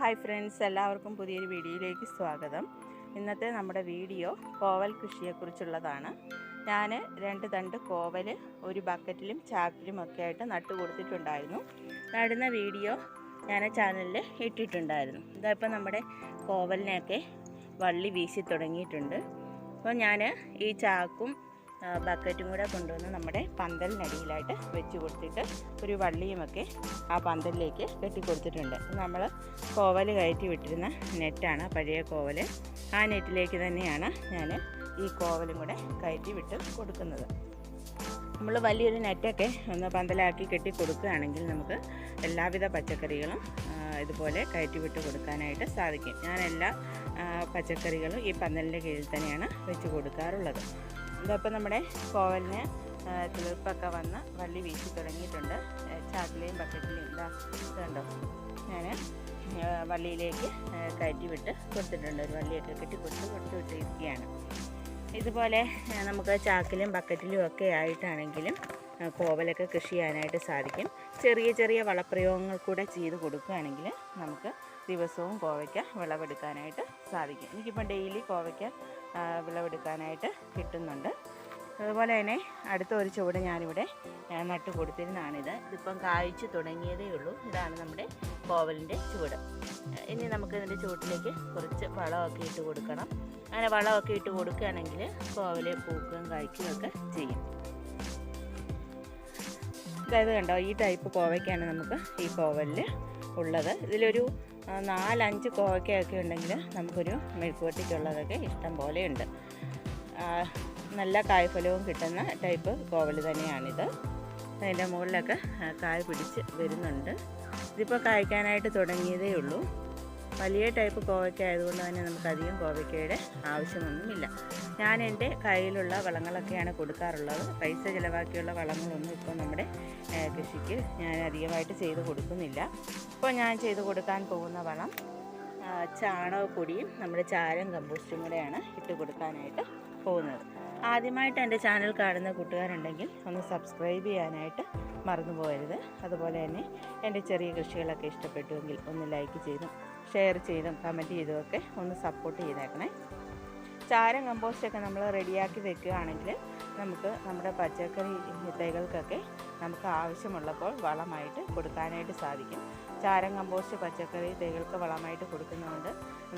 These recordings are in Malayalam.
ഹായ് ഫ്രണ്ട്സ് എല്ലാവർക്കും പുതിയൊരു വീഡിയോയിലേക്ക് സ്വാഗതം. ഇന്നത്തെ നമ്മുടെ വീഡിയോ കോവൽ കൃഷിയെക്കുറിച്ചുള്ളതാണ്. ഞാൻ രണ്ട് തണ്ട് കോവൽ ഒരു ബക്കറ്റിലും ചാക്കിലും ഒക്കെ ആയിട്ട് നട്ടു കൊടുത്തിട്ടുണ്ടായിരുന്നു. നടുന്ന വീഡിയോ ഞാൻ ചാനലിൽ ഇട്ടിട്ടുണ്ടായിരുന്നു. ഇതായിപ്പോൾ നമ്മുടെ കോവലിനെയൊക്കെ വള്ളി വീശി തുടങ്ങിയിട്ടുണ്ട്. അപ്പോൾ ഞാൻ ഈ ചാക്കും ബക്കറ്റും കൂടെ കൊണ്ടുവന്ന് നമ്മുടെ പന്തലിനടിയിലായിട്ട് വെച്ച് കൊടുത്തിട്ട് ഒരു വള്ളിയുമൊക്കെ ആ പന്തലിലേക്ക് കെട്ടിക്കൊടുത്തിട്ടുണ്ട് നമ്മൾ കോവൽ കയറ്റി വിട്ടിരുന്ന നെറ്റാണ് പഴയ കോവൽ. ആ നെറ്റിലേക്ക് തന്നെയാണ് ഞാൻ ഈ കോവലും കൂടെ കയറ്റി വിട്ട് കൊടുക്കുന്നത്. നമ്മൾ വലിയൊരു നെറ്റൊക്കെ ഒന്ന് പന്തലാക്കി കെട്ടി കൊടുക്കുകയാണെങ്കിൽ നമുക്ക് എല്ലാവിധ പച്ചക്കറികളും ഇതുപോലെ കയറ്റി വിട്ട് കൊടുക്കാനായിട്ട് സാധിക്കും. ഞാൻ എല്ലാ പച്ചക്കറികളും ഈ പന്തലിന്റെ കീഴിൽ തന്നെയാണ് വെച്ച് കൊടുക്കാറുള്ളത്. ഇതപ്പോൾ നമ്മുടെ കോവലിന് ആ, കിളിർപ്പൊക്കെ വന്ന് വള്ളി വീശി തുടങ്ങിയിട്ടുണ്ട്. ചാക്കിലെയും ബക്കറ്റിലെയും ഇതാ ഇതുണ്ടോ? ഞാൻ വള്ളിയിലേക്ക് കയറ്റി വിട്ട് കൊടുത്തിട്ടുണ്ട്. ഒരു വള്ളിയൊക്കെ കെട്ടി കൊടുത്ത് കൊടുത്ത് വിട്ടിരിക്കുകയാണ്. ഇതുപോലെ നമുക്ക് ചാക്കിലും ബക്കറ്റിലും ഒക്കെ ആയിട്ടാണെങ്കിലും കോവലൊക്കെ കൃഷി ചെയ്യാനായിട്ട് സാധിക്കും. ചെറിയ ചെറിയ വളപ്രയോഗങ്ങൾ കൂടെ ചെയ്ത് കൊടുക്കുകയാണെങ്കിൽ നമുക്ക് ദിവസവും കോവയ്ക്ക വിളവെടുക്കാനായിട്ട് സാധിക്കും. എനിക്കിപ്പോൾ ഡെയിലി കോവയ്ക്ക വിളവെടുക്കാനായിട്ട് കിട്ടുന്നുണ്ട്. അതുപോലെ തന്നെ അടുത്ത ഒരു ചുവട് ഞാനിവിടെ നട്ടു കൊടുത്തിരുന്നതാണിത് ഇതിപ്പം കായ്ച്ചു തുടങ്ങിയതേ ഉള്ളൂ. ഇതാണ് നമ്മുടെ കോവലിന്റെ ചുവട്. ഇനി നമുക്ക് ഇതിന്റെ ചുവട്ടിലേക്ക് കുറച്ച് വളമൊക്കെ ഇട്ട് കൊടുക്കണം. അങ്ങനെ വളമൊക്കെ ഇട്ട് കൊടുക്കുകയാണെങ്കിൽ കോവലെ പൂക്കുകയും കായ്ക്കുകയും ഒക്കെ ചെയ്യും. അതായത് കണ്ടോ? ഈ ടൈപ്പ് കോവയ്ക്കാണ് നമുക്ക് ഈ കോവലിൽ ഉള്ളത്. ഇതിലൊരു നാലഞ്ച് കോവയ്ക്കയൊക്കെ ഉണ്ടെങ്കിൽ നമുക്കൊരു മെഴുക്കുവട്ടിക്കുള്ളതൊക്കെ ഇഷ്ടം പോലെയുണ്ട്. നല്ല കായ്ഫലവും കിട്ടുന്ന ടൈപ്പ് കോവൽ തന്നെയാണിത്. അതിന്റെ മുകളിലൊക്കെ കായ് പിടിച്ച് വരുന്നുണ്ട്. ഇതിപ്പോൾ കായ്ക്കാനായിട്ട് തുടങ്ങിയതേ ഉള്ളൂ. വലിയ ടൈപ്പ് കോവയ്ക്ക ആയതുകൊണ്ട് തന്നെ നമുക്ക് അധികം കോവയ്ക്കയുടെ ആവശ്യമൊന്നുമില്ല. ഞാൻ എന്റെ കയ്യിലുള്ള വളങ്ങളൊക്കെയാണ് കൊടുക്കാറുള്ളത്. പൈസ ചിലവാക്കിയുള്ള വളങ്ങളൊന്നും ഇപ്പോൾ നമ്മുടെ കൃഷിക്ക് ഞാൻ അധികമായിട്ട് ചെയ്ത് കൊടുക്കുന്നില്ല. ഇപ്പോൾ ഞാൻ ചെയ്ത് കൊടുക്കാൻ പോകുന്ന വളം ചാണകപ്പൊടിയും നമ്മുടെ ചാരം കമ്പോസ്റ്റും കൂടെയാണ് ഇട്ട് കൊടുക്കാനായിട്ട് പോകുന്നത്. ആദ്യമായിട്ട് എന്റെ ചാനൽ കാണുന്ന കൂട്ടുകാരുണ്ടെങ്കിൽ ഒന്ന് സബ്സ്ക്രൈബ് ചെയ്യാനായിട്ട് മറന്നു പോകരുത് അതുപോലെ തന്നെ എന്റെ ചെറിയ കൃഷികളൊക്കെ ഇഷ്ടപ്പെട്ടുവെങ്കിൽ ഒന്ന് ലൈക്ക് ചെയ്തും ഷെയർ ചെയ്തും കമന്റ് ചെയ്തുമൊക്കെ ഒന്ന് സപ്പോർട്ട് ചെയ്തേക്കണേ. ചാരം കമ്പോസ്റ്റൊക്കെ നമ്മൾ റെഡിയാക്കി വെക്കുകയാണെങ്കിൽ നമുക്ക് നമ്മുടെ പച്ചക്കറി തൈകൾക്കൊക്കെ നമുക്ക് ആവശ്യമുള്ളപ്പോൾ വളമായിട്ട് കൊടുക്കാനായിട്ട് സാധിക്കും. ചാരം കമ്പോസ്റ്റ് പച്ചക്കറി തൈകൾക്ക് വളമായിട്ട് കൊടുക്കുന്നതുകൊണ്ട്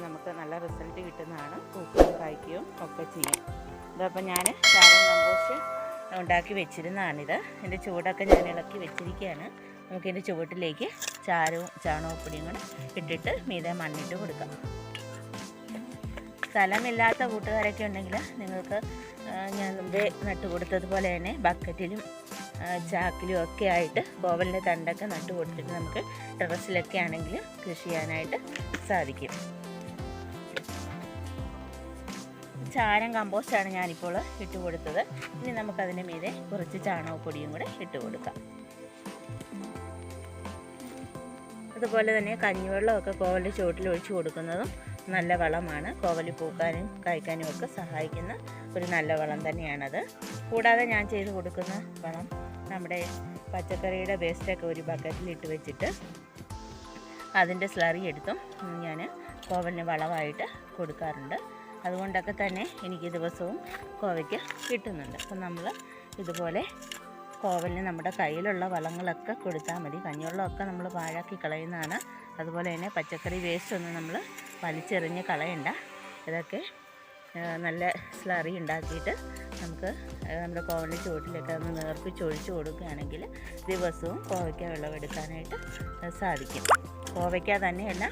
നമുക്ക് നല്ല റിസൾട്ട് കിട്ടുന്നതാണ്. പൂക്കുകയും കായ്ക്കുകയും ഒക്കെ ചെയ്യും. ഇതപ്പോൾ ഞാൻ ചാരം കമ്പോസ്റ്റ് ഉണ്ടാക്കി വെച്ചിരുന്നതാണിത്. എന്റെ ചൂടൊക്കെ ഞാൻ ഇളക്കി വെച്ചിരിക്കുകയാണ്. നമുക്ക് നമുക്കിതിന്റെ ചുവട്ടിലേക്ക് ചാരവും ചാണകപ്പൊടിയും കൂടെ ഇട്ടിട്ട് മീതെ മണ്ണിട്ട് കൊടുക്കാം. സ്ഥലമില്ലാത്ത കൂട്ടുകാരൊക്കെ ഉണ്ടെങ്കിൽ നിങ്ങൾക്ക് ഞാൻ മുമ്പേ നട്ടു കൊടുത്തതുപോലെ തന്നെ ബക്കറ്റിലും ചാക്കിലും ഒക്കെ ആയിട്ട് കോവലിന്റെ തണ്ടൊക്കെ നട്ടു കൊടുത്തിട്ട് നമുക്ക് ടെറസിലൊക്കെ ആണെങ്കിൽ കൃഷി ചെയ്യാനായിട്ട് സാധിക്കും. ചാരം കമ്പോസ്റ്റാണ് ഞാനിപ്പോൾ ഇട്ട് കൊടുത്തത് ഇനി നമുക്കതിന്റെ മീതെ കുറച്ച് ചാണകപ്പൊടിയും കൂടെ ഇട്ട് കൊടുക്കാം അതുപോലെ തന്നെ കഞ്ഞിവെള്ളമൊക്കെ കോവലിന്റെ ചുവട്ടിൽ ഒഴിച്ചു കൊടുക്കുന്നതും നല്ല വളമാണ്. കോവലി പൂക്കാനും കായ്ക്കാനും ഒക്കെ സഹായിക്കുന്ന ഒരു നല്ല വളം തന്നെയാണത്. കൂടാതെ ഞാൻ ചെയ്ത് കൊടുക്കുന്ന വളം നമ്മുടെ പച്ചക്കറിയുടെ വേസ്റ്റൊക്കെ ഒരു ബക്കറ്റിൽ ഇട്ട് വെച്ചിട്ട് അതിന്റെ സ്ലറി എടുത്തും ഞാൻ കോവലിന് വളമായിട്ട് കൊടുക്കാറുണ്ട്. അതുകൊണ്ടൊക്കെ തന്നെ എനിക്ക് ദിവസവും കോവയ്ക്ക് കിട്ടുന്നുണ്ട്. അപ്പം നമ്മൾ ഇതുപോലെ കോവലിന് നമ്മുടെ കയ്യിലുള്ള വളങ്ങളൊക്കെ കൊടുത്താൽ മതി. കഞ്ഞിവെള്ളമൊക്കെ നമ്മൾ പാഴാക്കി കളയുന്നതാണ്. അതുപോലെ തന്നെ പച്ചക്കറി വേസ്റ്റ് ഒന്നും നമ്മൾ വലിച്ചെറിഞ്ഞ് കളയണ്ട. ഇതൊക്കെ നല്ല സ്ലറി ഉണ്ടാക്കിയിട്ട് നമുക്ക് നമ്മുടെ കോവലിന്റെ ചുവട്ടിലൊക്കെ ഒന്ന് നേർപ്പിച്ച് ഒഴിച്ചു കൊടുക്കുകയാണെങ്കിൽ ദിവസവും കോവയ്ക്ക വിളവെടുക്കാനായിട്ട് ആ, സാധിക്കും. കോവയ്ക്ക തന്നെയല്ല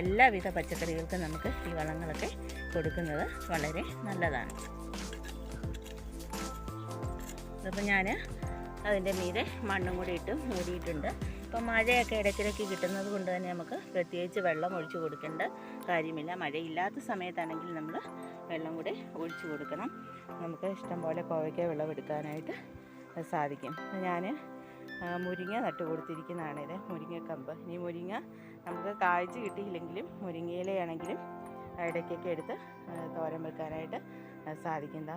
എല്ലാവിധ പച്ചക്കറികൾക്കും നമുക്ക് ഈ വളങ്ങളൊക്കെ കൊടുക്കുന്നത് വളരെ നല്ലതാണ്. അപ്പോൾ ഞാൻ അതിന്റെ മീതെ മണ്ണും കൂടി ഇട്ട് മൂടിയിട്ടുണ്ട്. ഇപ്പം മഴയൊക്കെ ഇടയ്ക്കിടയ്ക്ക് കിട്ടുന്നത് കൊണ്ട് തന്നെ നമുക്ക് പ്രത്യേകിച്ച് വെള്ളം ഒഴിച്ചു കൊടുക്കേണ്ട കാര്യമില്ല. മഴയില്ലാത്ത സമയത്താണെങ്കിൽ നമ്മൾ വെള്ളം കൂടി ഒഴിച്ചു കൊടുക്കണം. നമുക്ക് ഇഷ്ടംപോലെ കോവയ്ക്ക വിളവെടുക്കാനായിട്ട് സാധിക്കും. ഞാൻ മുരിങ്ങ നട്ട് കൊടുത്തിരിക്കുന്നതാണിത് മുരിങ്ങക്കമ്പ്. ഇനി മുരിങ്ങ നമുക്ക് കാഴ്ച കിട്ടിയില്ലെങ്കിലും മുരിങ്ങയിലയാണെങ്കിലും ഇടയ്ക്കൊക്കെ എടുത്ത് തോരൻ വെക്കാനായിട്ട് സാധിക്കുന്ന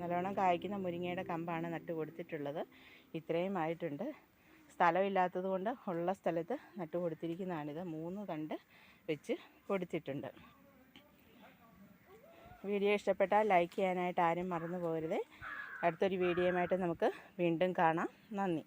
നല്ലോണം കായ്ക്കുന്ന മുരിങ്ങയുടെ കമ്പാണ് നട്ട് കൊടുത്തിട്ടുള്ളത്. ഇത്രയും ആയിട്ടുണ്ട്. സ്ഥലമില്ലാത്തത് കൊണ്ട് ഉള്ള സ്ഥലത്ത് നട്ട് കൊടുത്തിരിക്കുന്നതാണിത് മൂന്ന് തണ്ട് വെച്ച് കൊടുത്തിട്ടുണ്ട്. വീഡിയോ ഇഷ്ടപ്പെട്ടാൽ ലൈക്ക് ചെയ്യാനായിട്ട് ആരും മറന്നു പോകരുത്. അടുത്തൊരു വീഡിയോയുമായിട്ട് നമുക്ക് വീണ്ടും കാണാം. നന്ദി.